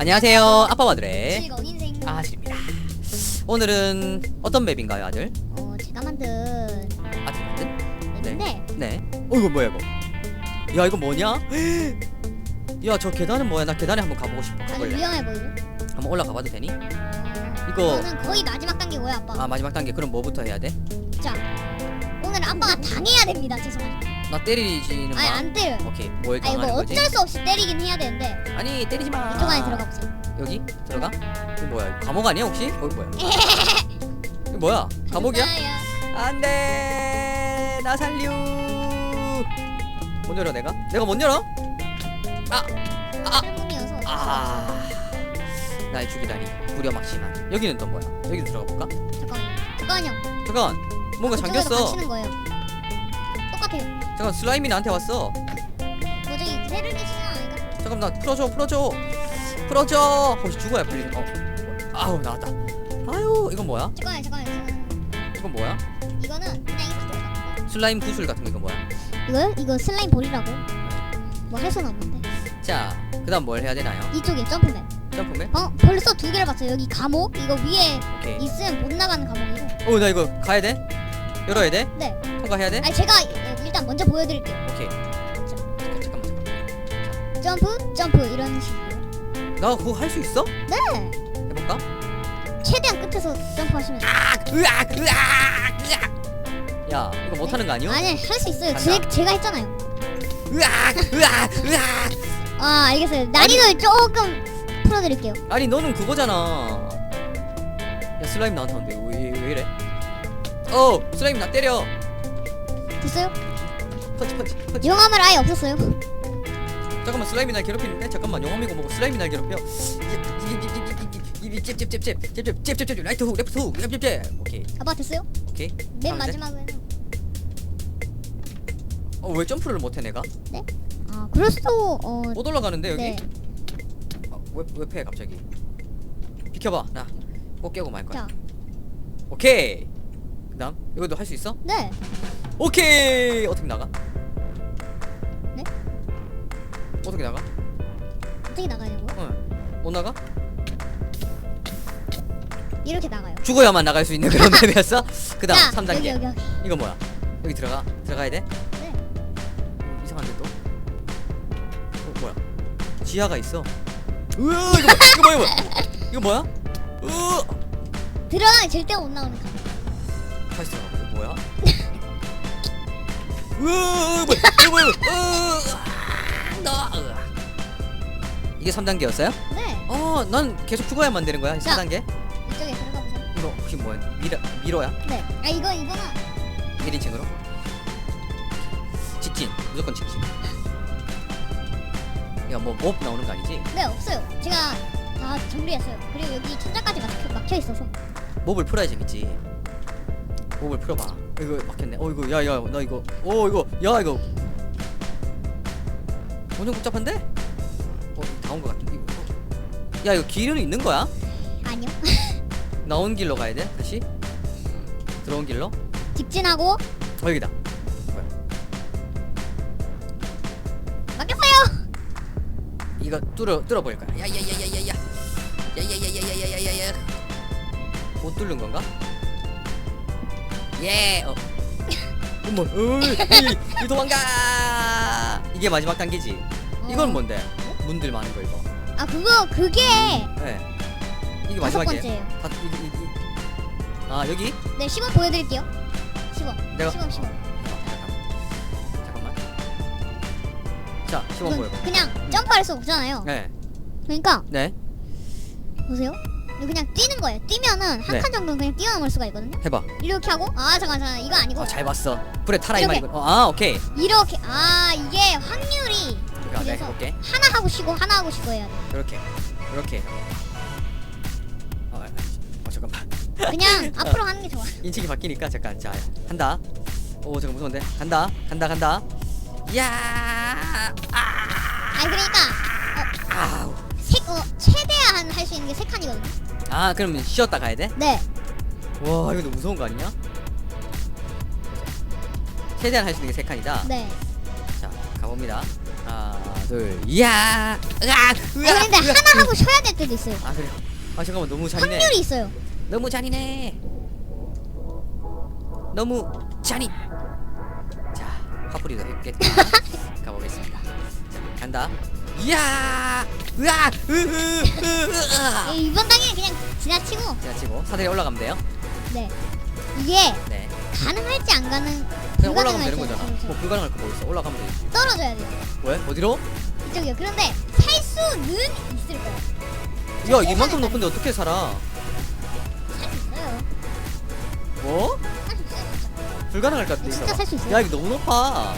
안녕하세요 아빠마들의 즐거운 인생. 아들입니다 오늘은 어떤 맵인가요 아들? 어, 제가 만든 아들 만든? 맵인데 네 어 이거 뭐야 이거 야 이거 뭐냐? 야 저 계단은 뭐야 나 계단에 한번 가보고 싶어 아주 가볼래 위험해 보이죠? 한번 올라가 봐도 되니? 어, 이거- 이거는 거의 마지막 단계고요, 아빠. 아 마지막 단계 그럼 뭐부터 해야 돼? 자, 오늘 아빠가 당해야 됩니다. 죄송합니다. 나 때리지는 아니 마 안 때려. 오케이 뭘 아니 당하는 뭐 거지? 어쩔 수 없이 때리긴 해야 되는데 아니 때리지 마 이쪽 안에 들어가 보세요. 여기? 들어가? 이거 뭐야 이거 감옥 아니야 혹시? 어 이거 뭐야 이거 뭐야 감옥이야? 안돼 나 살려 못 열어 내가? 내가 못 열어? 할머니여서 아, 날 죽이다니 무려막심한 여기는 또 뭐야? 여기 들어가 볼까? 잠깐만요. 잠깐만요. 잠깐 뭔가 잠겼어 거예요. 똑같아요. 잠깐 슬라임이 나한테 왔어 뭐 저기 새를 끼시는 아닌가? 잠깐 나 풀어줘 풀어줘 풀어줘 혹시 죽어야 풀리는 어 아우 나왔다 아유 이건 뭐야? 잠깐만요. 잠깐만요. 이건 뭐야? 이거는 그냥 이렇게 들어가. 슬라임 구슬 같은 거 이건 뭐야? 이거요? 이거 슬라임 볼이라고. 뭐 할 수는 없는데. 자 그 다음 뭘 해야 되나요? 이쪽에 점프맨. 점프맨? 어? 벌써 두 개를 봤어요. 여기 감옥. 이거 위에 오케이 있으면 못 나가는 감옥이고. 어 나 이거 가야 돼? 열어야 돼? 네. 통과해야 돼? 아니 제가 일단 먼저 보여드릴게요. 오케이 잠깐 잠깐만 잠깐만 점프, 점프 이런 식으로. 나 그거 할 수 있어? 네. 해볼까? 최대한 끝에서 점프하시면. 돼요. 으악 으악 으악 야 이거 못 하는 거 아니야? 아니 할 수 있어요. 간다. 제, 제가 했잖아요. 으악 으악 으악 아 알겠어요. 난이도를 조금 풀어드릴게요. 아니 너는 그거잖아 야 슬라임 나한테 안돼 왜, 왜 이래 어 슬라임 나 때려 됐어요? 펀치 펀치 펀치 용암을 아예 없었어요. 잠깐만 슬라임이 날 괴롭히는데 잠깐만 용암이고 뭐고 슬라임이 날 괴롭혀 잽잽잽잽잽잽잽잽잽잽잽잽잽 라이트 훅 레프트 훅 잽잽잽 오케이 아빠 됐어요? 오케이 맨? 마지막은. 어왜 점프를 못해 내가 아 그럴 수도 어. 못 올라가는데 여기 네. 어, 왜, 왜 패 갑자기 비켜봐 나 꼭 깨고 말 거야 자, 오케이 그다음 이것도 할 수 있어? 네. 오케이 어떻게 나가? 네? 어떻게 나가? 어떻게 나가냐고요? 응. 못 나가? 이렇게 나가요. 죽어야만 나갈 수 있는 그런 맵이었어? 그 다음 자, 3단계 여기 여기 여기. 이거 뭐야? 여기 들어가 들어가야 돼? 네. 어, 이상한데 또? 어 뭐야? 지하가 있어. 으아 이거 뭐야? 이거 뭐야? 이거 뭐야? 이거 들어가면 절대 못 나오는 감. 다시 들어가. 이거 뭐야? 으아 뭐야? 이거 뭐야? 으아 나 으아. 이게 3단계였어요? 네. 어, 난 계속 죽어야만 되는 거야. 자. 4단계? 이쪽에 들어가 보세요. 이거 혹시 뭐야? 미러 미러야? 네. 아 이거 이거는 1인칭으로? 직진. 무조건 직진. 이거 뭐몹 나오는 거 아니지? 네 없어요. 제가 다 정리했어요. 그리고 여기 천장까지 막혀, 막혀 있어서. 몹을 풀어야 재밌지. 몹을 풀어봐. 이거 막혔네. 어 이거 야야 나 이거. 어 이거 야 이거. 완전 복잡한데? 어 다온 거 같은데. 이거. 어. 야 이거 길은 있는 거야? 아니요. 나온 길로 가야 돼? 다시? 들어온 길로? 직진하고 어 여기다. 막혔어요. 이거 뚫어 뚫어 버릴 거야. 야야야야야야. 야야야야야야야야. 못 뚫는 건가? 예. 어. 어머. 어이, 이, 이 도망가. 이게 마지막 단계지. 이건 어. 뭔데? 문들 많은 거 이거. 아 그거 그게 예. 이게 다섯 마지막이에요. 번째예요. 다 이, 이, 이. 아 여기? 네 시범 보여드릴게요. 시범. 내가 시범 시범. 어, 잠깐만. 자 시범 보여. 그냥 점프할 수 없잖아요. 네. 그러니까 네. 보세요. 이거 그냥 뛰는 거예요. 뛰면은 한 네. 칸 정도는 그냥 뛰어넘을 수가 있거든요. 해봐. 이렇게 하고 아 잠깐 잠깐 이거 아니고 어, 잘 봤어. 불에 타라 이 이렇게. 말이고. 어, 아 오케이. 이렇게 아 이게 확률이 그러니까 내가 그래서 해볼게. 하나 하고 쉬고 하나 하고 쉬고 해야 돼. 이렇게 이렇게 어, 아, 어 잠깐만 그냥 앞으로 하는 게 좋아. 인칭이 바뀌니까 잠깐 자 한다 오 잠깐 무서운데 간다 간다 간다 야 아, 아니 그러니까 아우 세, 어, 최대한 할 수 있는 게 세 칸이거든요. 아 그러면 쉬었다 가야 돼? 네. 와 이거 너무 무서운 거 아니냐? 최대한 할 수 있는 게 세 칸이다 네. 자 가봅니다 하나 둘 이야 으아 근데 으아. 하나 하고 쉬어야 될 때도 있어요. 아 그래 아 잠깐만 너무 잔인해 확률이 있어요. 너무 잔인해 너무 잔인 자 화풀이도 했겠다 가보겠습니다 자 간다. 이야! 으아! 으으 으아! 예, 이번 단계는 그냥 지나치고. 자 치고 사다리 올라가면 돼요. 네. 이게 네. 가능할지 안 가능 그냥 올라가면 되는 거잖아. 그렇죠. 뭐 불가능할 거뭐 있어? 올라가면 되지. 떨어져야 돼요. 왜? 어디로? 이쪽이요. 그런데 살 수는 있을 거예요. 야 이만큼 높은데 어떻게 살아? 살수 있어요. 뭐? 살 수 있어요. 진짜. 불가능할 것 같아 진짜 살수 있어요. 야 이거 너무 높아.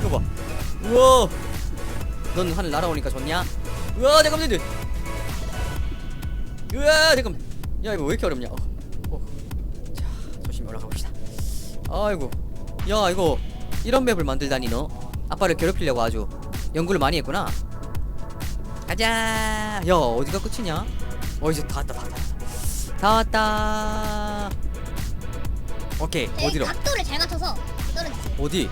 이거 봐. 우와 넌 하늘 날아오니까 좋냐? 우와 잠깐만 잠깐만. 우와 잠깐 야 이거 왜 이렇게 어렵냐? 어, 어. 자 조심히 올라가 봅시다. 아이고 야 이거 이런 맵을 만들다니 너? 아빠를 괴롭히려고 아주 연구를 많이 했구나. 가자. 야 어디가 끝이냐? 어 이제 다 왔다 다 왔다. 다 왔다. 오케이 네, 어디로? 각도를 잘 맞춰서 떨어지세요. 어디?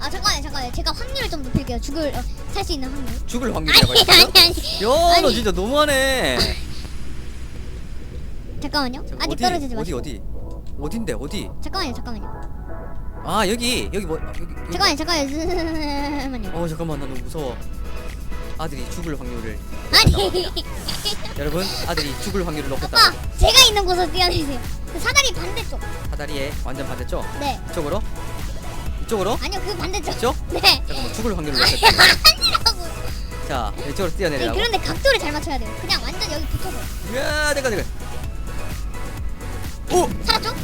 아 잠깐만요, 잠깐만요. 제가 확률을 좀 높일게요. 죽을 어, 살 수 있는 확률. 죽을 아니 확률이라고 아니 했어요? 아니. 야, 너 아니. 진짜 너무하네. 잠깐만요. 자, 아직 어디, 떨어지지 어디 마시고. 어디? 어딘데 어디? 잠깐만요, 잠깐만요. 아 여기 여기 뭐 여기. 여기 잠깐만요, 잠깐만요. 뭐- 어 잠깐만 나 너무 무서워. 아들이 죽을 확률을 아니. 여러분 아들이 죽을 확률을 아빠, 높였다고. 제가 있는 곳으로 뛰어내세요. 그 사다리 반대쪽. 사다리에 완전 반대쪽. 네. 이쪽으로. 이쪽으로. 아니요, 그 반대쪽. 이쪽? 네. 잠깐만 죽을 확률을 아니, 높였다. 아니라고. 자 이쪽으로 네, 뛰어내려고. 그런데 각도를 잘 맞춰야 돼요. 그냥 완전 여기 붙어서. 야 잠깐 잠깐. 오. 살았죠?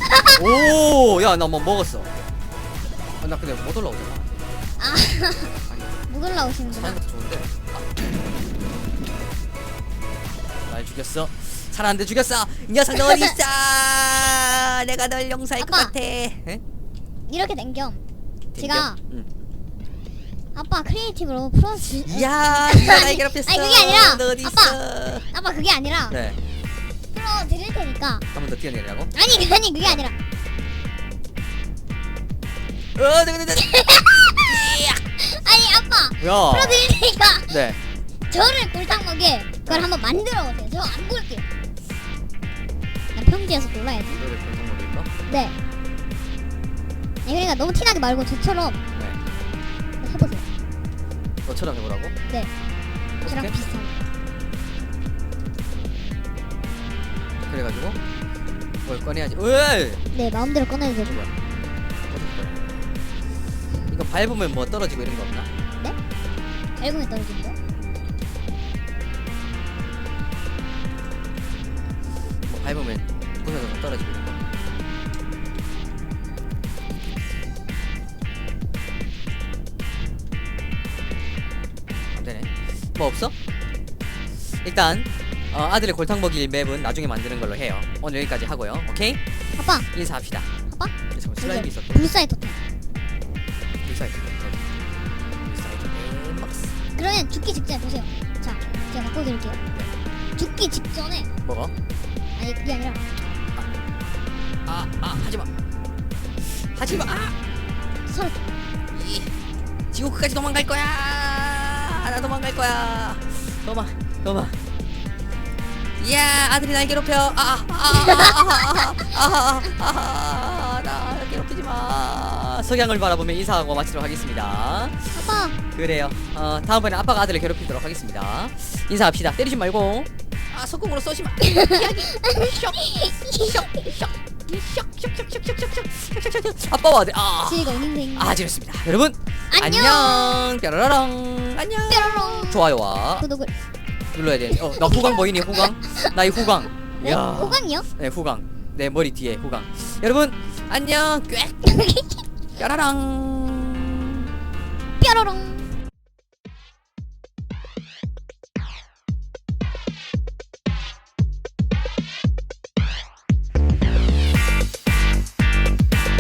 오. 야 나 뭐 먹었어. 아, 나 근데 못 올라오잖아. 아, 아니. 못 올라오시는구나. 것도 좋은데. 아. 날 죽였어. 살았는데 죽였어. 이 녀석 너 어디 있어? 내가 널 용서할 것 아빠. 같아. 에? 이렇게 된 겸. 제가 응. 아빠 크리에이티브로 풀어주. 야, 날 괴롭혔어. 아니, 그게 아니라, 너 어디 아빠. 있어? 아빠 그게 아니라 네. 풀어 드릴 테니까. 한 번 더 뛰어내려고. 아니, 아니 그게 아니라. 어, 내가 내가. 아니 아빠 야. 풀어드릴 테니까 네. 저를 골탕 먹게 그걸 한번 만들어 보세요. 저 안 볼게요. 나 평지에서 놀아야지. 너를 결정 먹일까? 네. 네, 그러니까 너무 티나게 말고 저처럼 네. 해보세요. 너처럼 해보라고. 네. 저랑 어떻게? 비슷하게. 그래가지고 뭘 꺼내야지. 으이. 네, 마음대로 꺼내도 되고. 뭐야? 이거 밟으면 뭐 떨어지고 이런 거 없나? 밟으면 떨어진대요. 뭐 밟으면 부서져서 떨어지고 뭐 없어? 일단 어, 아들의 골탕 먹일 맵은 나중에 만드는 걸로 해요. 오늘 여기까지 하고요. 오케이? 아빠, 인사합시다. 아빠. 잠깐 슬라임이 있었고. 불사의 토템. 불사이트. 불사이트 엠박스. 그러면 죽기 직전에 보세요. 자, 제가 바꿔드릴게요. 죽기 직전에 뭐가? 아니 그게 아니라 아, 아, 하지마. 하지마. 아! 서로 지옥까지 도망갈 거야. 나 도망갈 거야. 도망, 도망. 이야, 아들이 날 괴롭혀. 아, 아, 아, 아, 아, 아, 아, 나 괴롭히지 마. 석양을 바라보며 인사하고 마치도록 하겠습니다. 아빠 그래요. 어, 다음번에 아빠가 아들을 괴롭히도록 하겠습니다. 인사합시다. 때리지 말고. 아, 속공으로 쏘지 마. 아빠와 아들. 아, 즐거운 인생. 아, 재밌습니다. 여러분, 안녕. 안녕. 뾰로롱. 안녕. 뾰로롱. 좋아요와 구독을. 눌러야 돼. 어, 나 후광 보이니 후광? 나이 후광. 네? 야. 호강이요? 네, 후광. 내 머리 뒤에 후광. 여러분, 안녕. 꽥. 뾰로롱. 뾰로롱.